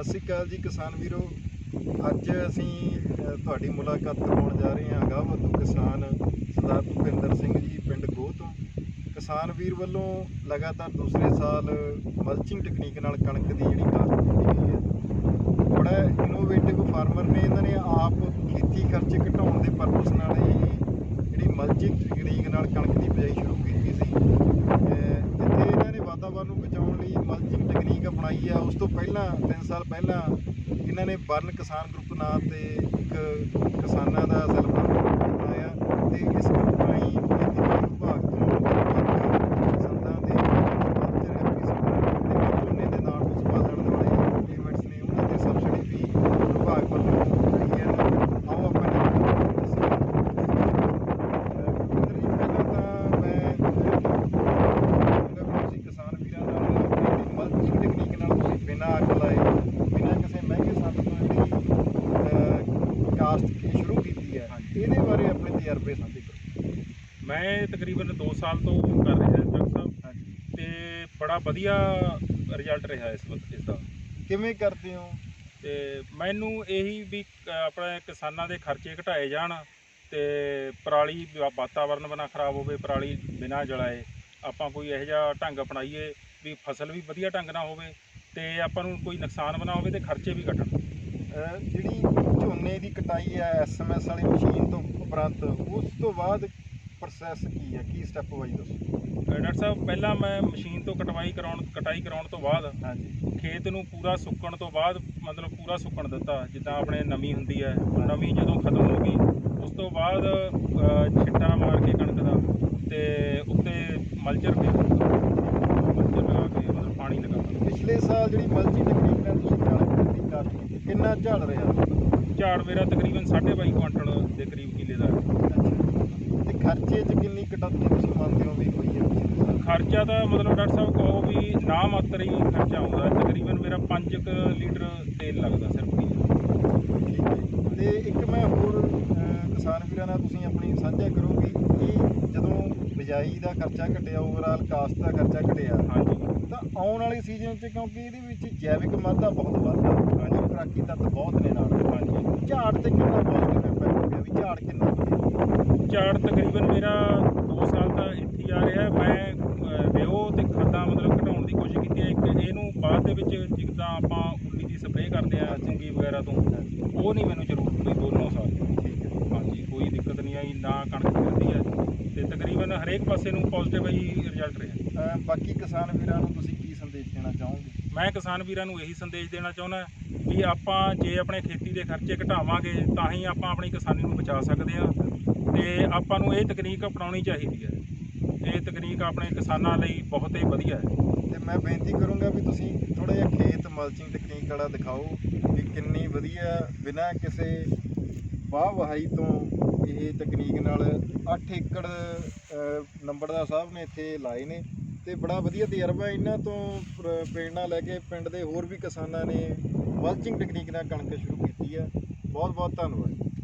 ਸਤਿ ਸ਼੍ਰੀ ਅਕਾਲ ਜੀ ਕਿਸਾਨ ਵੀਰੋ। ਅੱਜ ਅਸੀਂ ਤੁਹਾਡੀ ਮੁਲਾਕਾਤ ਕਰਵਾਉਣ ਜਾ ਰਹੇ ਹਾਂ ਗਾਵਤੂ ਕਿਸਾਨ ਸਰਦਾਰ ਭੁਪਿੰਦਰ ਸਿੰਘ ਜੀ ਪਿੰਡ ਗੋਹ ਤੋਂ। ਕਿਸਾਨ ਵੀਰ ਵੱਲੋਂ ਲਗਾਤਾਰ ਦੂਸਰੇ ਸਾਲ ਮਲਚਿੰਗ ਟੈਕਨੀਕ ਨਾਲ ਕਣਕ ਦੀ ਜਿਹੜੀ ਕਾਸ਼ਤ ਕੀਤੀ ਗਈ ਹੈ। ਬੜਾ ਇਨੋਵੇਟਿਵ ਫਾਰਮਰ ਨੇ ਇਹਨਾਂ ਨੇ ਆਪ ਖੇਤੀ ਖਰਚ ਘਟਾਉਣ ਦੇ ਪਰਪਸ ਨਾਲ ਹੀ ਜਿਹੜੀ ਮਲਚਿੰਗ ਟੈਕਨੀਕ ਨਾਲ ਕਣਕ ਦੀ ਬਿਜਾਈ ਸ਼ੁਰੂ ਕੀਤੀ ਸੀ ਅਹ ਜਿੱਥੇ ਇਹਨਾਂ ਨੇ ਵਾਤਾਵਰਨ ਨੂੰ ਬਚਾਉਣ ਲਈ ਮਲਚਿੰਗ ਟੈਕਨੀਕ ਅਪਣਾਈ ਆ ਉਸ ਤੋਂ ਪਹਿਲਾਂ 3 ਸਾਲ ਪਹਿਲਾਂ ਇਹਨਾਂ ਨੇ ਬਰਨ ਕਿਸਾਨ ਗਰੁੱਪ ਨਾਂ ਤੇ ਇੱਕ ਕਿਸਾਨਾਂ ਦਾ ਸੈਲਫ ਗਰੁੱਪ ਬਣਾਇਆ ਤੇ ਇਸ ਗਰੁੱਪ ਰਾਹੀਂ ਖੇਤੀਬਾੜੀ ਵਿਭਾਗ ਤੋਂ ਸੰਦਾਂ ਦੇ ਕਲਚਰ ਐਪੀਸੋਡ ਤੇ ਝੋਨੇ ਦੇ ਨਾਲ ਉਸ ਪਾਸਣ ਵਾਲੇ ਪੇਮੈਂਟਸ ਨੇ ਉਹਨਾਂ ਦੀ ਸਬਸਿਡੀ ਵੀ ਵਿਭਾਗ ਵੱਲੋਂ ਮਿਲੀ ਹੈ। ਆਓ ਆਪਾਂ ਇਹਨਾਂ ਨੂੰ ਦੱਸੀਏ। ਪਹਿਲਾਂ ਤਾਂ ਮੈਂ ਕਹੂੰਗਾ ਵੀ ਤੁਸੀਂ ਕਿਸਾਨ ਵੀਰਾਂ ਨਾਲ ਆਪਣੀ ਮਲਚਿੰਗ ਟੈਕਨੀਕ ਨਾਲ ਤੁਸੀਂ ਬਿਨਾਂ ਅੱਗ ਲਾਏ ਬਿਨਾਂ ਕਿਸੇ ਮਹਿੰਗੇ ਸਾਧਨ ਤੋਂ ਜਿਹੜੀ ਅਹ, ਕਾਸਟ ਕੀ ਸ਼ੁਰੂ ਕੀਤੀ ਹੈ ਇਹਦੇ ਬਾਰੇ ਆਪਣੇ ਤਜਰਬੇ ਸਾਂਝੇ ਕਰੋ ਮੈਂ ਇਹ ਤਕਰੀਬਨ 2 ਸਾਲ ਤੋਂ ਕਰ ਰਿਹਾ ਡਾਕਟਰ ਸਾਹਿਬ। ਹਾਂਜੀ। ਤੇ ਬੜਾ ਵਧੀਆ ਰਿਜ਼ਲਟ ਰਿਹਾ ਇਸ ਵਕਤ ਇਸ ਦਾ। ਕਿਵੇਂ ਕਰਦੇ ਹੋ? ਤੇ ਮੈਨੂੰ ਇਹੀ ਵੀ ਆਪਣੇ ਕਿਸਾਨਾਂ ਦੇ ਖਰਚੇ ਘਟਾਏ ਜਾਣ ਤੇ ਪਰਾਲੀ ਵਾਤਾਵਰਨ ਬਣਾ ਖਰਾਬ ਹੋਵੇ ਪਰਾਲੀ ਬਿਨਾਂ ਜਲਾਏ ਆਪਾਂ ਕੋਈ ਇਹੋ ਜਿਹਾ ਢੰਗ ਅਪਣਾਈਏ ਵੀ ਫਸਲ ਵੀ ਵਧੀਆ ਢੰਗ ਨਾਲ ਹੋਵੇ ਤੇ ਆਪਾਂ ਨੂੰ ਕੋਈ ਨੁਕਸਾਨ ਬਣਾ ਹੋਵੇ ਤੇ ਖਰਚੇ ਵੀ ਘਟਣ। ਜਿਹੜੀ ਦੀ ਕਟਾਈ ਹੈ ਐਸਐਮਐਸ ਵਾਲੀ ਮਸ਼ੀਨ ਤੋਂ ਉਪਰੰਤ ਉਸ ਤੋਂ ਬਾਅਦ ਪ੍ਰੋਸੈਸ ਕੀ ਹੈ? ਕੀ ਸਟੈਪ ਵਾਈਜ਼ ਦੱਸੋ ਡਾਕਟਰ ਸਾਹਿਬ ਪਹਿਲਾਂ ਮੈਂ ਮਸ਼ੀਨ ਤੋਂ ਕਟਵਾਈ ਕਰਾਉਣ ਕਟਾਈ ਕਰਾਉਣ ਤੋਂ ਬਾਅਦ ਹਾਂਜੀ। ਖੇਤ ਨੂੰ ਪੂਰਾ ਸੁੱਕਣ ਤੋਂ ਬਾਅਦ ਮਤਲਬ ਪੂਰਾ ਸੁੱਕਣ ਦਿੱਤਾ ਜਿੱਦਾਂ ਆਪਣੇ ਨਮੀ ਹੁੰਦੀ ਹੈ ਨਮੀ ਜਦੋਂ ਖਤਮ ਹੋ ਗਈ ਉਸ ਤੋਂ ਬਾਅਦ ਅ, ਛਿੱਟਾ ਮਾਰ ਕੇ ਕਣਕ ਦਾ ਤੇ ਉੱਤੇ ਮਲਚਰ ਦੇ ਮਲਚਰ ਲਗਾ ਕੇ ਮਤਲਬ ਪਾਣੀ ਲਗਾ ਪਿਛਲੇ ਸਾਲ ਜਿਹੜੀ ਮਲਚੀ ਨਾਲ ਤੁਸੀਂ ਕਣਕ ਦੀ ਕਾਸ਼ਤ ਕੀਤੀ ਕਿੰਨਾ ਝਾੜ ਰਿਹਾ ਝਾੜ ਮੇਰਾ ਤਕਰੀਬਨ 22.5 ਕੁਇੰਟਲ ਦੇ ਕਰੀਬ ਕਿੱਲੇ ਦਾ ਹੈ। ਤੇ ਖਰਚੇ 'ਚ ਕਿੰਨੀ ਕਟੌਤੀ ਤੁਸੀਂ ਮੰਨਦੇ ਹੋ ਵੀ ਹੋਈ ਹੈ ਖਰਚਾ ਤਾਂ ਮਤਲਬ ਡਾਕਟਰ ਸਾਹਿਬ ਕਹੋ ਵੀ ਨਾ ਮਾਤਰ ਹੀ ਖਰਚਾ ਆਉਂਦਾ ਹੈ। ਤਕਰੀਬਨ ਮੇਰਾ 5 ਲੀਟਰ ਤੇਲ ਲੱਗਦਾ ਸਿਰਫ ਹੀ ਠੀਕ ਹੈ ਜੀ। ਤੇ ਇੱਕ ਮੈਂ ਹੋਰ ਅਹ, ਕਿਸਾਨ ਵੀਰਾਂ ਨਾਲ ਤੁਸੀਂ ਆਪਣੀ ਸਾਂਝਾ ਕਰੋ ਵੀ ਇਹ ਜਦੋਂ ਬਿਜਾਈ ਦਾ ਖਰਚਾ ਘਟਿਆ ਓਵਰਆਲ ਕਾਸਟ ਦਾ ਖਰਚਾ ਘਟਿਆ ਹਾਂਜੀ ਆਉਣ ਵਾਲੇ ਸੀਜ਼ਨ 'ਚ ਕਿਉਂਕਿ ਇਹਦੇ ਵਿੱਚ ਜੈਵਿਕ ਮਾਦਾ ਬਹੁਤ ਵੱਧਦਾ ਹਾਂਜੀ ਖੁਰਾਕੀ ਤੱਤ ਬਹੁਤ ਨੇ ਨਾਲ। ਹਾਂਜੀ ਝਾੜ ਤੇ ਕਿੰਨਾ ਪੋਜ਼ਿਟਿਵ ਇੰਪੈਕਟ ਹੋ ਗਿਆ ਵੀ ਝਾੜ ਕਿੰਨਾ ਵਧੀਆ ਝਾੜ ਤਕਰੀਬਨ ਮੇਰਾ 2 ਸਾਲ ਤਾਂ ਇੱਥੇ ਹੀ ਆ ਰਿਹਾ ਹੈ। ਮੈਂ ਰਿਓ ਤੇ ਖਾਦਾਂ ਮਤਲਬ ਘਟਾਉਣ ਦੀ ਕੋਸ਼ਿਸ਼ ਕੀਤੀ ਹੈ। ਇੱਕ ਇਹਨੂੰ ਬਾਅਦ ਦੇ ਵਿੱਚ ਜਿੱਦਾਂ ਆਪਾਂ ਉੱਲੀ ਦੀ ਸਪਰੇਅ ਕਰਦੇ ਆ ਚੰਗੀ ਵਗੈਰਾ ਤੋਂ ਉਹ ਨਹੀਂ ਮੈਨੂੰ ਜ਼ਰੂਰਤ ਪਈ ਦੋਨੋਂ ਸਾਲ ਹੈ। ਹਾਂਜੀ ਕੋਈ ਦਿੱਕਤ ਨਹੀਂ ਆਈ ਨਾ ਕਣਕ ਗਿਰਦੀ ਹੈ। ਤੇ ਤਕਰੀਬਨ ਹਰੇਕ ਪਾਸੇ ਨੂੰ ਪੋਜ਼ਿਟਿਵ ਹੀ ਰਿਜ਼ਲਟ ਰਿਹਾ। ਬਾਕੀ ਕਿਸਾਨ ਵੀਰਾਂ ਨੂੰ ਤੁਸੀਂ ਸੰਦੇਸ਼ ਦੇਣਾ ਚਾਹੋਗੇ? ਮੈਂ ਕਿਸਾਨ ਵੀਰਾਂ ਨੂੰ ਇਹੀ ਸੰਦੇਸ਼ ਦੇਣਾ ਚਾਹੁੰਦਾ ਵੀ ਆਪਾਂ ਜੇ ਆਪਣੇ ਖੇਤੀ ਦੇ ਖਰਚੇ ਘਟਾਵਾਂਗੇ ਤਾਂ ਹੀ ਆਪਾਂ ਆਪਣੀ ਕਿਸਾਨੀ ਨੂੰ ਬਚਾ ਸਕਦੇ ਹਾਂ ਤੇ ਆਪਾਂ ਨੂੰ ਇਹ ਤਕਨੀਕ ਅਪਣਾਉਣੀ ਚਾਹੀਦੀ ਹੈ। ਇਹ ਤਕਨੀਕ ਆਪਣੇ ਕਿਸਾਨਾਂ ਲਈ ਬਹੁਤ ਹੀ ਵਧੀਆ ਹੈ। ਤੇ ਮੈਂ ਬੇਨਤੀ ਕਰੂੰਗਾ ਵੀ ਤੁਸੀਂ ਥੋੜਾ ਜਿਹਾ ਖੇਤ ਮਲਚਿੰਗ ਟੈਕਨੀਕ ਵਾਲਾ ਦਿਖਾਓ ਵੀ ਕਿੰਨੀ ਵਧੀਆ ਬਿਨਾਂ ਕਿਸੇ ਵਾਹ ਵਹਾਈ ਤੋਂ ਇਹ ਤਕਨੀਕ ਨਾਲ 8 ਏਕੜ ਅਹ, ਨੰਬਰਦਾਰ ਸਾਹਿਬ ਨੇ ਇੱਥੇ ਲਾਏ ਨੇ। ਤੇ ਬੜਾ ਵਧੀਆ ਤਜਰਬਾ ਇਹਨਾਂ ਤੋਂ ਪ੍ਰ- ਪ੍ਰੇਰਣਾ ਲੈ ਕੇ ਪਿੰਡ ਦੇ ਹੋਰ ਵੀ ਕਿਸਾਨਾਂ ਨੇ ਮਲਚਿੰਗ ਟੈਕਨੀਕ ਨਾਲ ਕਣਕ ਸ਼ੁਰੂ ਕੀਤੀ ਹੈ। ਬਹੁਤ ਬਹੁਤ ਧੰਨਵਾਦ।